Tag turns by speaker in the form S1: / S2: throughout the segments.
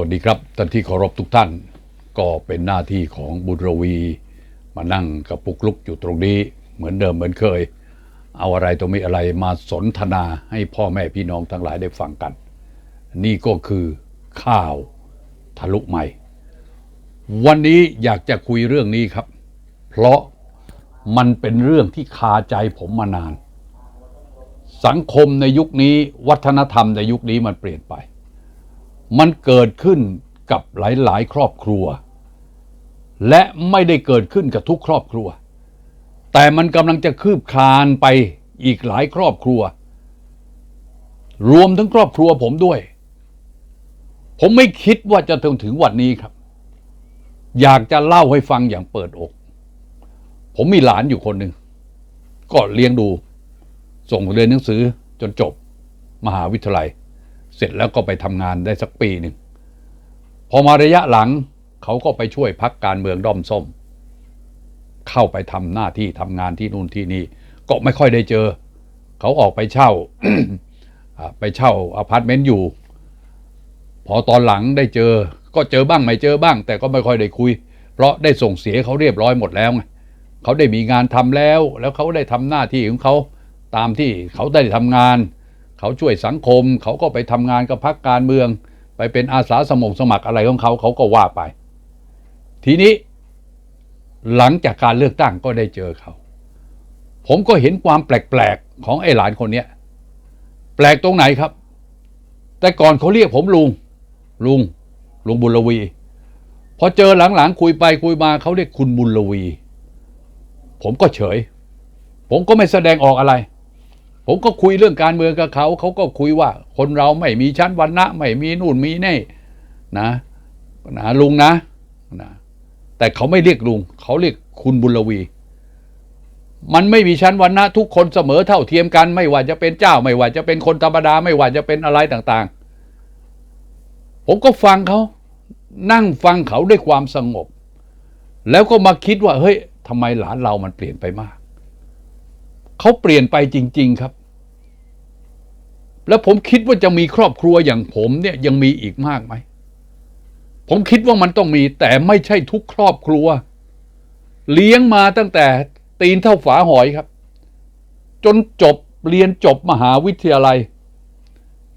S1: วัสดีครับท่านที่เคารพทุกท่าน ก็เป็นหน้าที่ของบุญรวี มานั่งกับปุกลุกอยู่ตรงนี้ เหมือนเดิมเหมือนเคย เอาอะไรตัวมีอะไรมาสนทนาให้พ่อแม่พี่น้องทั้งหลายได้ฟังกัน นี่ก็คือข้าวทะลุใหม่ วันนี้อยากจะคุยเรื่องนี้ครับ เพราะมันเป็นเรื่องที่คาใจผมมานาน สังคมในยุคนี้วัฒนธรรมในยุคนี้มันเปลี่ยนไป มันเกิดขึ้นกับหลายๆ ครอบครัว และไม่ได้เกิดขึ้นกับทุกครอบครัว แต่มันกำลังจะคืบคลานไปอีกหลายครอบครัว รวมทั้งครอบครัวผมด้วย ผมไม่คิดว่าจะถึงถึงวันนี้ครับ อยากจะเล่าให้ฟังอย่างเปิดอก ผมมีหลานอยู่คนหนึ่งก็เลี้ยงดู ส่งเรียนหนังสือจนจบมหาวิทยาลัย เสร็จแล้วก็ไปทำงานได้สักปีหนึ่ง พอมาระยะหลังเขาก็ไปช่วยพักการเมืองด้อมส้ม เข้าไปทำหน้าที่ทำงานที่นู่นที่นี่ ก็ไม่ค่อยได้เจอ เขาออกไปเช่าไปเช่าอพาร์ตเมนต์อยู่ พอตอนหลังได้เจอ ก็เจอบ้างไม่เจอบ้าง แต่ก็ไม่ค่อยได้คุย เพราะได้ส่งเสียเขาเรียบร้อยหมดแล้วไงเขาได้มีงานทำแล้ว แล้วเขาได้ทำหน้าที่ของเขาตามที่เขาได้ทำงาน เขาช่วยสังคม เขาก็ไปทำงานกับพรรคการเมือง ไปเป็นอาสาสมัครสมัครอะไรของเขาเขาก็ว่าไป ทีนี้หลังจากการเลือกตั้งก็ได้เจอเขา ผมก็เห็นความแปลกๆของไอ้หลานคนเนี้ยแปลกตรงไหนครับ แต่ก่อนเขาเรียกผมลุง ลุง ลุงบุญลวีพอเจอหลังๆคุยไปคุยมาเขาเรียกคุณบุญลวี ผมก็เฉย ผมก็ไม่แสดงออกอะไร ผมก็คุยเรื่องการเมืองกับเขา เขาก็คุยว่า คนเราไม่มีชั้นวรรณะไม่มีนู่นมีนี่นะนะลุงนะนะ แต่เขาไม่เรียกลุง เขาเรียกคุณบุญลวีมันไม่มีชั้นวรรณะทุกคนเสมอเท่าเทียมกัน ไม่ว่าจะเป็นเจ้า ไม่ว่าจะเป็นคนธรรมดา ไม่ว่าจะเป็นอะไรต่างๆ ผมก็ฟังเขา นั่งฟังเขาด้วยความสงบ แล้วก็มาคิดว่า เฮ้ยทำไมหลานเรามันเปลี่ยนไปมาก เขาเปลี่ยนไปจริง ๆ ครับ แล้วผมคิดว่าจะมีครอบครัวอย่างผมเนี่ยยังมีอีกมากไหม ผมคิดว่ามันต้องมี แต่ไม่ใช่ทุกครอบครัว เลี้ยงมาตั้งแต่ตีนเท่าฝาหอยครับ จนจบเรียนจบมหาวิทยาลัย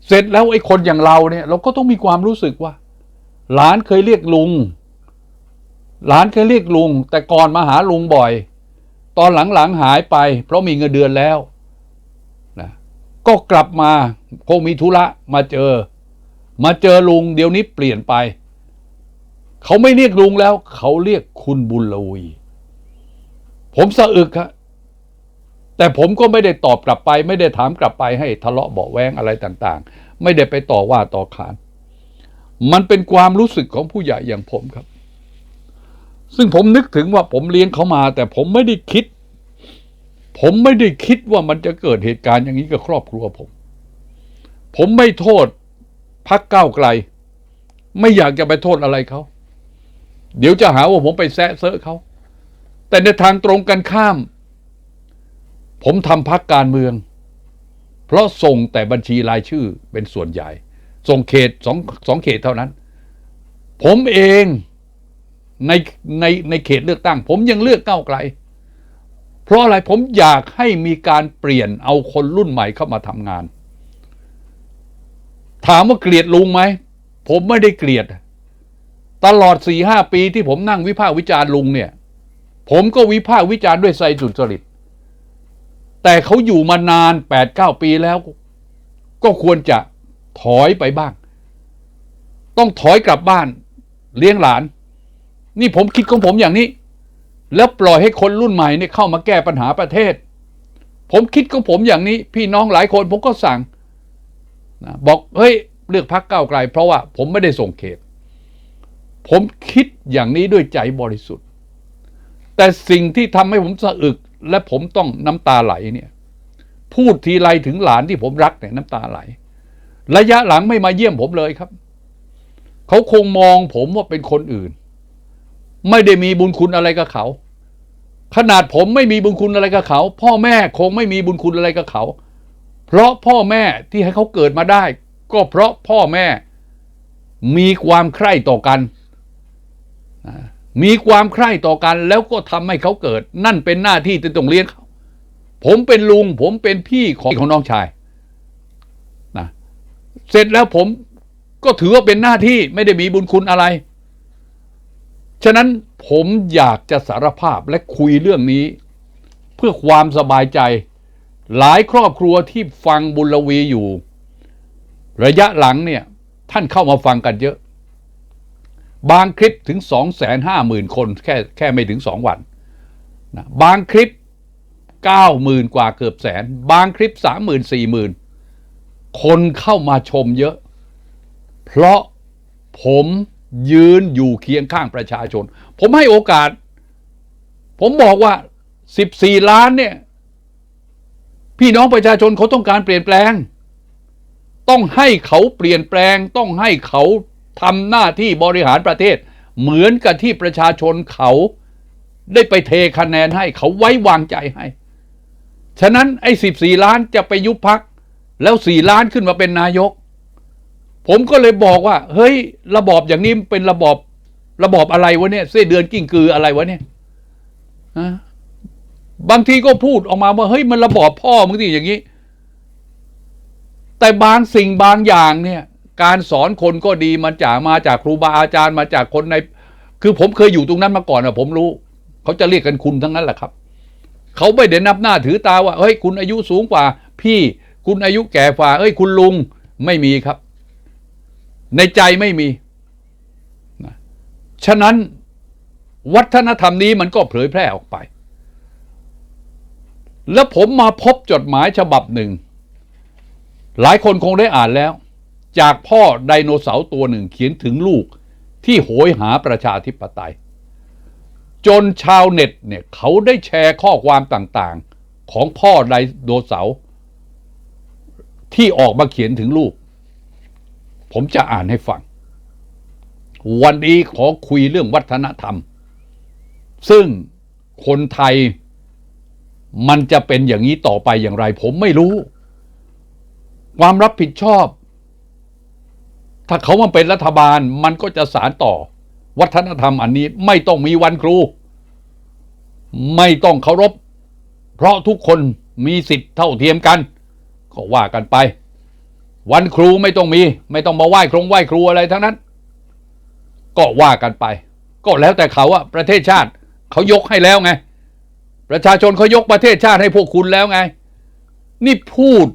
S1: เสร็จแล้วไอ้คนอย่างเราเนี่ย เราก็ต้องมีความรู้สึกว่า หลานเคยเรียกลุง หลานเคยเรียกลุง แต่ก่อนมาหาลุงบ่อย ตอนหลังๆหายไป เพราะมีเงินเดือนแล้ว ก็กลับมาคงมีธุระมาเจอ มาเจอลุงเดี๋ยวนี้เปลี่ยนไป เขาไม่เรียกลุงแล้ว เขาเรียกคุณบุญลวีผมสะอึกครับแต่ผมก็ไม่ได้ตอบกลับไป ไม่ได้ถามกลับไปให้ทะเลาะเบาแวงอะไรต่างๆ ไม่ได้ไปต่อว่าต่อขาน มันเป็นความรู้สึกของผู้ใหญ่อย่างผมครับ ซึ่งผมนึกถึงว่าผมเลี้ยงเขามา แต่ผมไม่ได้คิด ผมไม่ได้คิดว่ามันจะเกิดเหตุการณ์อย่างนี้กับครอบครัวผม ผมไม่โทษพักเก้าไกล ไม่อยากจะไปโทษอะไรเขา เดี๋ยวจะหาว่าผมไปแซะเซอะเขา แต่ในทางตรงกันข้าม ผมทำพักการเมือง เพราะส่งแต่บัญชีรายชื่อเป็นส่วนใหญ่ ส่งเขตสองสองเขตเท่านั้น ผมเองในในในเขตเลือกตั้ง ผมยังเลือกเก้าไกล ราะอะไรผมอยากให้มีการเปลี่ยนเอาคนรุ่นใหม่เข้ามาทำงาน ถามว่าเกลียดลุงไหม ผมไม่ได้เกลียด ตลอดสี่ห้าปีที่ผมนั่งวิพากษ์วิจารณ์ลุงเนี่ย ผมก็วิพากษ์วิจารณ์ด้วยใจสุจริต แต่เขาอยู่มานานแปดเก้าปีแล้ว ก็ควรจะถอยไปบ้าง ต้องถอยกลับบ้านเลี้ยงหลาน นี่ผมคิดของผมอย่างนี้ แล้วปล่อยให้คนรุ่นใหม่เนี่ยเข้ามาแก้ปัญหาประเทศ ผมคิดของผมอย่างนี้ พี่น้องหลายคนผมก็สั่งนะบอกเฮ้ยเลือกพักเก้าไกล เพราะว่าผมไม่ได้ส่งเขต ผมคิดอย่างนี้ด้วยใจบริสุทธิ์ แต่สิ่งที่ทำให้ผมสะอึก และผมต้องน้ำตาไหลเนี่ย พูดทีไรถึงหลานที่ผมรักเนี่ยน้ำตาไหล ระยะหลังไม่มาเยี่ยมผมเลยครับ เขาคงมองผมว่าเป็นคนอื่น ไม่ได้มีบุญคุณอะไรกับเขา ขนาดผมไม่มีบุญคุณอะไรกับเขา พ่อแม่คงไม่มีบุญคุณอะไรกับเขา เพราะพ่อแม่ที่ให้เขาเกิดมาได้ ก็เพราะพ่อแม่มีความใคร่ต่อกัน มีความใคร่ต่อกันแล้วก็ทำให้เขาเกิด นั่นเป็นหน้าที่ที่ต้องเลี้ยงเขาผมเป็นลุง ผมเป็นพี่ของของน้องชายนะเสร็จแล้วผมก็ถือว่าเป็นหน้าที่ไม่ได้มีบุญคุณอะไร ฉะนั้นผมอยากจะสารภาพและคุยเรื่องนี้ เพื่อความสบายใจ หลายครอบครัวที่ฟังบุญลวีอยู่ ระยะหลังเนี่ยท่านเข้ามาฟังกันเยอะ บางคลิปถึงสองแสนห้าหมื่นคนแค่แค่ไม่ถึงสองวันนะบางคลิปเก้าหมื่นกว่าเกือบแสน บางคลิปสามหมื่นสี่หมื่นคนเข้ามาชมเยอะ เพราะผม ยืนอยู่เคียงข้างประชาชน ผมให้โอกาส ผมบอกว่า 14 ล้านเนี่ย พี่น้องประชาชนเขาต้องการเปลี่ยนแปลง ต้องให้เขาเปลี่ยนแปลง ต้องให้เขาทำหน้าที่บริหารประเทศ เหมือนกับที่ประชาชนเขาได้ไปเทคะแนนให้เขาไว้วางใจให้ ฉะนั้นไอ้ 14 ล้านจะไปยุบพัก แล้ว 4 ล้านขึ้นมาเป็นนายก ผมก็เลยบอกว่า เฮ้ย ระบอบอย่างนี้เป็นระบอบระบอบอะไรวะเนี่ยเส้เดือนกิ้งกืออะไรวะเนี่ยฮะบางทีก็พูดออกมาว่าเฮ้ยมันระบอบพ่อมึงทีอย่างนี้ แต่บางสิ่งบางอย่างเนี่ย การสอนคนก็ดีมันจากมาจากครูบาอาจารย์มาจากคนใน คือผมเคยอยู่ตรงนั้นมาก่อนอะผมรู้ เขาจะเรียกกันคุณทั้งนั้นแหละครับ เขาไม่ได้นับหน้าถือตาว่าเฮ้ยคุณอายุสูงกว่า พี่คุณอายุแก่กว่าเฮ้ย คุณลุงไม่มีครับ ในใจไม่มีนะฉะนั้นวัฒนธรรมนี้มันก็เผยแพร่ออกไป แล้วผมมาพบจดหมายฉบับหนึ่ง หลายคนคงได้อ่านแล้ว จากพ่อไดโนเสาร์ตัวหนึ่งเขียนถึงลูกที่โหยหาประชาธิปไตย จนชาวเน็ตเนี่ยเขาได้แชร์ข้อความต่างๆ ของพ่อไดโนเสาร์ที่ออกมาเขียนถึงลูก ผมจะอ่านให้ฟัง วันนี้ขอคุยเรื่องวัฒนธรรม ซึ่งคนไทยมันจะเป็นอย่างนี้ต่อไปอย่างไร ผมไม่รู้ ความรับผิดชอบ ถ้าเขามาเป็นรัฐบาลมันก็จะสารต่อ วัฒนธรรมอันนี้ไม่ต้องมีวันครู ไม่ต้องเคารพ เพราะทุกคนมีสิทธิ์เท่าเทียมกัน ก็ว่ากันไป วันครูไม่ต้องมี ไม่ต้องมาไหว้ครงไหว้ครูอะไรทั้งนั้น ก็ว่ากันไป ก็แล้วแต่เขาอะประเทศชาติเขายกให้แล้วไง ประชาชนเขายกประเทศชาติให้พวกคุณแล้วไง นี่พูด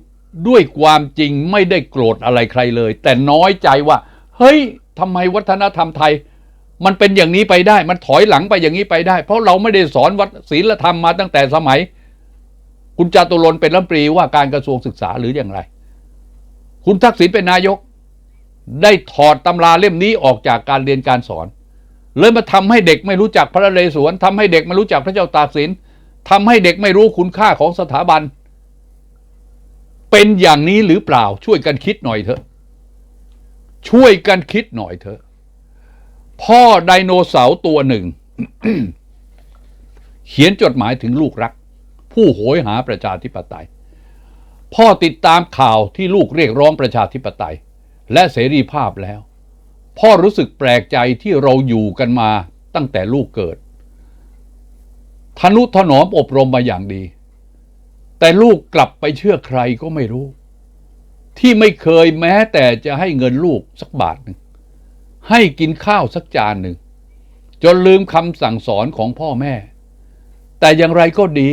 S1: ด้วยความจริงไม่ได้โกรธอะไรใครเลย แต่น้อยใจว่า เฮ้ยทำไมวัฒนธรรมไทย มันเป็นอย่างนี้ไปได้ มันถอยหลังไปอย่างนี้ไปได้ เพราะเราไม่ได้สอนวัดศีลธรรมมาตั้งแต่สมัย คุณจตุรนเป็นรัฐมนตรีว่าการกระทรวงศึกษาหรืออย่างไร คุณทักษิณเป็นนายก ได้ถอดตำราเล่มนี้ออกจากการเรียนการสอน เลยมาทำให้เด็กไม่รู้จักพระนเรศวรทำให้เด็กไม่รู้จักพระเจ้าตากสินทำให้เด็กไม่รู้คุณค่าของสถาบัน เป็นอย่างนี้หรือเปล่าช่วยกันคิดหน่อยเถอะ ช่วยกันคิดหน่อยเถอะ พ่อไดโนเสาร์ตัวหนึ่ง เขียนจดหมายถึงลูกรัก ผู้โหยหาประชาธิปไตย พ่อติดตามข่าวที่ลูกเรียกร้องประชาธิปไตย และเสรีภาพแล้ว พ่อรู้สึกแปลกใจที่เราอยู่กันมาตั้งแต่ลูกเกิด ทนุถนอมอบรมมาอย่างดี แต่ลูกกลับไปเชื่อใครก็ไม่รู้ ที่ไม่เคยแม้แต่จะให้เงินลูกสักบาทหนึ่งให้กินข้าวสักจานหนึ่ง จนลืมคำสั่งสอนของพ่อแม่ แต่อย่างไรก็ดี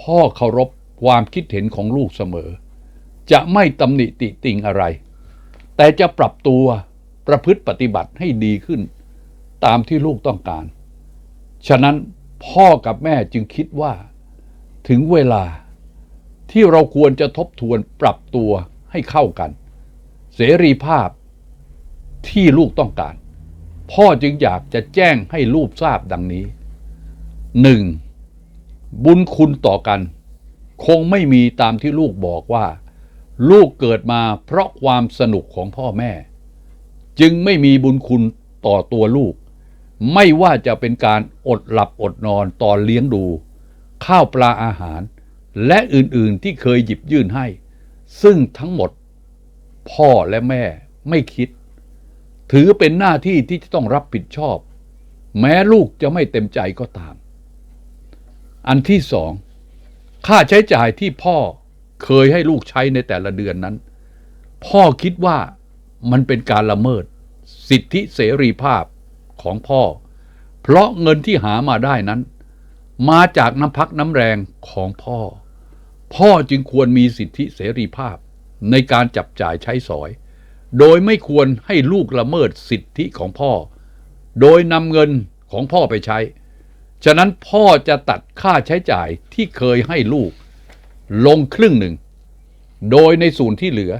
S1: พ่อเคารพ ความคิดเห็นของลูกเสมอ จะไม่ตำหนิติติงอะไร แต่จะปรับตัวประพฤติปฏิบัติให้ดีขึ้น ตามที่ลูกต้องการ ฉะนั้นพ่อกับแม่จึงคิดว่า ถึงเวลาที่เราควรจะทบทวนปรับตัวให้เข้ากัน เสรีภาพที่ลูกต้องการ พ่อจึงอยากจะแจ้งให้ลูกทราบดังนี้หนึ่งบุญคุณต่อกัน คงไม่มีตามที่ลูกบอกว่า ลูกเกิดมาเพราะความสนุกของพ่อแม่ จึงไม่มีบุญคุณต่อตัวลูก ไม่ว่าจะเป็นการอดหลับอดนอนตอนเลี้ยงดู ข้าวปลาอาหาร และอื่นๆที่เคยหยิบยื่นให้ ซึ่งทั้งหมด พ่อและแม่ไม่คิด ถือเป็นหน้าที่ที่จะต้องรับผิดชอบ แม้ลูกจะไม่เต็มใจก็ตาม อันที่สอง ค่าใช้จ่ายที่พ่อเคยให้ลูกใช้ในแต่ละเดือนนั้น พ่อคิดว่ามันเป็นการละเมิด สิทธิเสรีภาพของพ่อ เพราะเงินที่หามาได้นั้น มาจากน้ำพักน้ำแรงของพ่อ พ่อจึงควรมีสิทธิเสรีภาพในการจับจ่ายใช้สอย โดยไม่ควรให้ลูกละเมิดสิทธิของพ่อ โดยนำเงินของพ่อไปใช้ ฉะนั้นพ่อจะตัดค่าใช้จ่ายที่เคยให้ลูก ลงครึ่งหนึ่ง โดยในส่วนที่เหลือ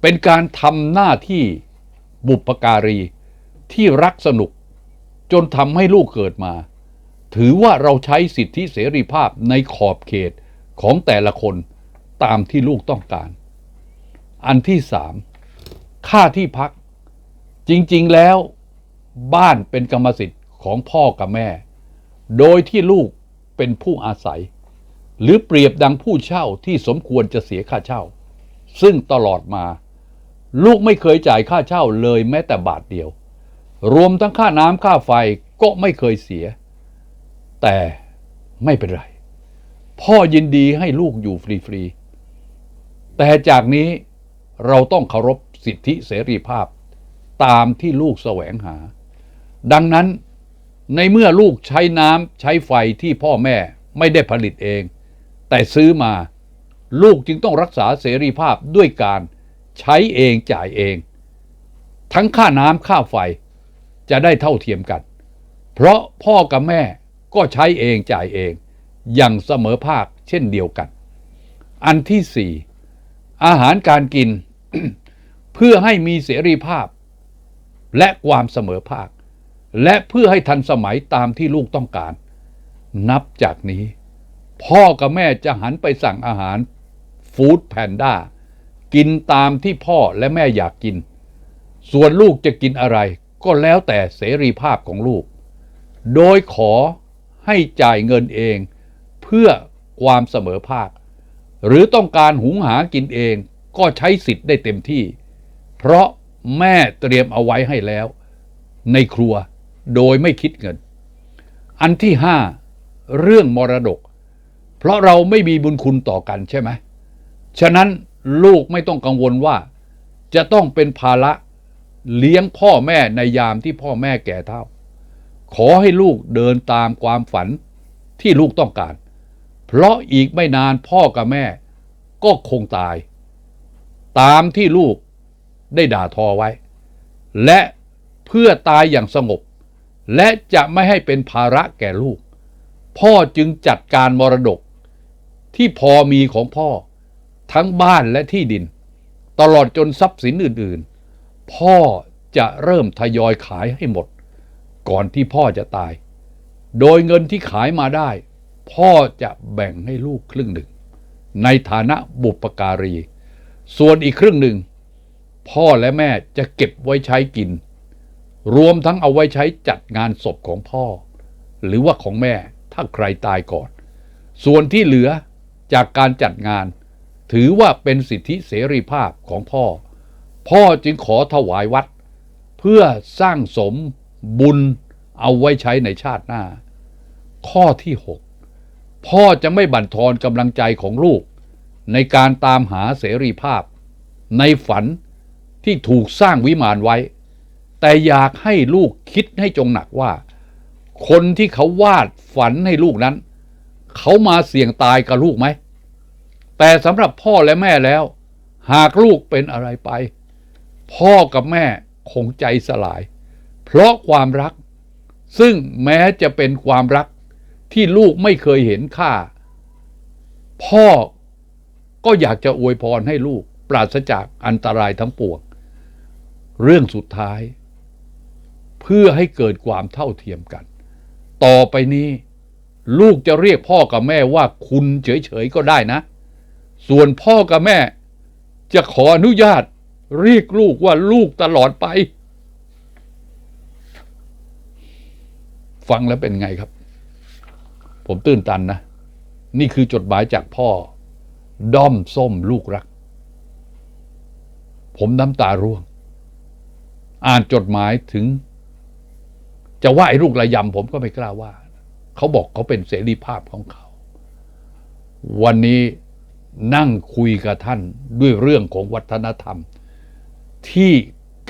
S1: เป็นการทำหน้าที่บุปการีที่รักสนุก จนทำให้ลูกเกิดมา ถือว่าเราใช้สิทธิเสรีภาพในขอบเขตของแต่ละคนตามที่ลูกต้องการ อันที่สามค่าที่พัก จริง ๆ แล้ว บ้านเป็นกรรมสิทธิ์ของพ่อกับแม่ โดยที่ลูกเป็นผู้อาศัย หรือเปรียบดังผู้เช่าที่สมควรจะเสียค่าเช่า ซึ่งตลอดมา ลูกไม่เคยจ่ายค่าเช่าเลยแม้แต่บาทเดียว รวมทั้งค่าน้ำค่าไฟก็ไม่เคยเสีย แต่ไม่เป็นไร พ่อยินดีให้ลูกอยู่ฟรีๆ แต่จากนี้เราต้องเคารพสิทธิเสรีภาพตามที่ลูกแสวงหา ดังนั้น ในเมื่อลูกใช้น้ำใช้ไฟที่พ่อแม่ไม่ได้ผลิตเอง แต่ซื้อมา ลูกจึงต้องรักษาเสรีภาพด้วยการใช้เองจ่ายเอง ทั้งค่าน้ำค่าไฟจะได้เท่าเทียมกัน เพราะพ่อกับแม่ก็ใช้เองจ่ายเอง อย่างเสมอภาคเช่นเดียวกัน อันที่สี่อาหารการกิน เพื่อให้มีเสรีภาพ และความเสมอภาค และเพื่อให้ทันสมัยตามที่ลูกต้องการ นับจากนี้ พ่อกับแม่จะหันไปสั่งอาหารฟู้ดแพนด้ากินตามที่พ่อและแม่อยากกิน ส่วนลูกจะกินอะไร ก็แล้วแต่เสรีภาพของลูก โดยขอให้จ่ายเงินเอง เพื่อความเสมอภาค หรือต้องการหุงหากินเองก็ใช้สิทธิ์ได้เต็มที่ เพราะแม่เตรียมเอาไว้ให้แล้ว ในครัว โดยไม่คิดเงิน อันที่ห้าเรื่องมรดก เพราะเราไม่มีบุญคุณต่อกันใช่ไหม ฉะนั้นลูกไม่ต้องกังวลว่า จะต้องเป็นภาระเลี้ยงพ่อแม่ในยามที่พ่อแม่แก่เท่า ขอให้ลูกเดินตามความฝันที่ลูกต้องการ เพราะอีกไม่นานพ่อกับแม่ก็คงตาย ตามที่ลูกได้ด่าทอไว้ และเพื่อตายอย่างสงบ และจะไม่ให้เป็นภาระแก่ลูก พ่อจึงจัดการมรดก ที่พอมีของพ่อ ทั้งบ้านและที่ดิน ตลอดจนทรัพย์สินอื่นๆ พ่อจะเริ่มทยอยขายให้หมด ก่อนที่พ่อจะตาย โดยเงินที่ขายมาได้ พ่อจะแบ่งให้ลูกครึ่งหนึ่ง ในฐานะบุปการี ส่วนอีกครึ่งหนึ่ง พ่อและแม่จะเก็บไว้ใช้กิน รวมทั้งเอาไว้ใช้จัดงานศพของพ่อ หรือว่าของแม่ถ้าใครตายก่อน ส่วนที่เหลือจากการจัดงาน ถือว่าเป็นสิทธิเสรีภาพของพ่อ พ่อจึงขอถวายวัด เพื่อสร้างสมบุญเอาไว้ใช้ในชาติหน้า ข้อที่ 6 พ่อจะไม่บั่นทอนกำลังใจของลูก ในการตามหาเสรีภาพ ในฝันที่ถูกสร้างวิมานไว้ แต่อยากให้ลูกคิดให้จงหนักว่า คนที่เขาวาดฝันให้ลูกนั้น เขามาเสี่ยงตายกับลูกไหม แต่สำหรับพ่อและแม่แล้ว หากลูกเป็นอะไรไป พ่อกับแม่คงใจสลาย เพราะความรัก ซึ่งแม้จะเป็นความรักที่ลูกไม่เคยเห็นค่า พ่อก็อยากจะอวยพรให้ลูกปราศจากอันตรายทั้งปวง เรื่องสุดท้าย พื่อให้เกิดความเท่าเทียมกัน ต่อไปนี้ ลูกจะเรียกพ่อกับแม่ว่าคุณเฉยๆก็ได้นะ ส่วนพ่อกับแม่ จะขออนุญาต เรียกลูกว่าลูกตลอดไป ฟังแล้วเป็นไงครับ ผมตื่นตันนะ นี่คือจดหมายจากพ่อ ด้อมส้มลูกรัก ผมน้ำตาร่วง อ่านจดหมายถึง จะว่าไอ้ลูกระยำผมก็ไม่กล้าว่า เขาบอกเขาเป็นเสรีภาพของเขา วันนี้นั่งคุยกับท่านด้วยเรื่องของวัฒนธรรม ที่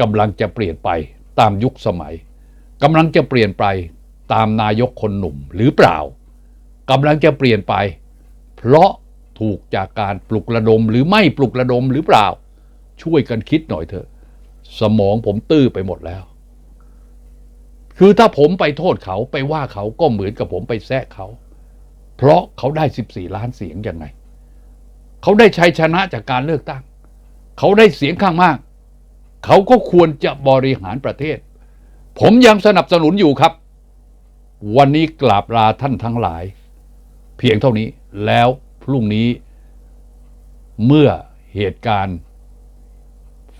S1: กำลังจะเปลี่ยนไปตามยุคสมัยกำลังจะเปลี่ยนไปตามนายกคนหนุ่มหรือเปล่ากำลังจะเปลี่ยนไป เพราะถูกจากการปลุกระดมหรือไม่ปลุกระดมหรือเปล่า ช่วยกันคิดหน่อยเถอะ สมองผมตื้อไปหมดแล้ว คือถ้าผมไปโทษเขาไปว่าเขาก็เหมือนกับผมไปแซะเขา เพราะเขาได้ 14 ล้านเสียงยังไง เขาได้ชัยชนะจากการเลือกตั้ง เขาได้เสียงข้างมาก เขาก็ควรจะบริหารประเทศ ผมยังสนับสนุนอยู่ครับ วันนี้กราบลาท่านทั้งหลาย เพียงเท่านี้แล้วพรุ่งนี้เมื่อเหตุการณ์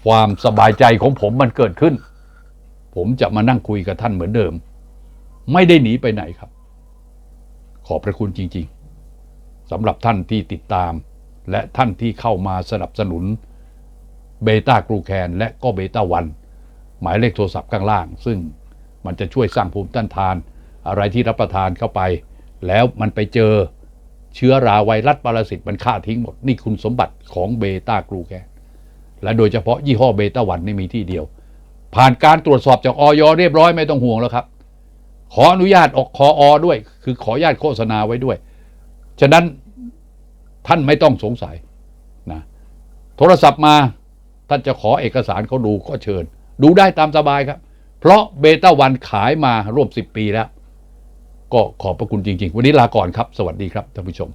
S1: ความสบายใจของผมมันเกิดขึ้น ผมจะมานั่งคุยกับท่านเหมือนเดิม ไม่ได้หนีไปไหนครับ ขอบพระคุณจริงๆสำหรับท่านที่ติดตาม และท่านที่เข้ามาสนับสนุนเบต้ากรูแคนและก็เบต้าวัน หมายเลขโทรศัพท์ข้างล่าง ซึ่งมันจะช่วยสร้างภูมิต้านทาน อะไรที่รับประทานเข้าไป แล้วมันไปเจอเชื้อราไวรัสปรสิตมันฆ่าทิ้งหมด นี่คุณสมบัติของเบต้ากรูแคนและโดยเฉพาะยี่ห้อเบต้าวันนี่มีที่เดียว ผ่านการตรวจสอบจากออยเรียบร้อยไม่ต้องห่วงแล้วครับ ขออนุญาตออกคออด้วย คือขออนุญาตโฆษณาไว้ด้วย ฉะนั้นท่านไม่ต้องสงสัยนะโทรศัพท์มาท่านจะขอเอกสารเขาดูก็เชิญ ดูได้ตามสบายครับ เพราะเบต้าวันขายมาร่วม 10 ปีแล้ว ก็ขอบพระคุณจริง ๆ วันนี้ลาก่อนครับ สวัสดีครับท่านผู้ชม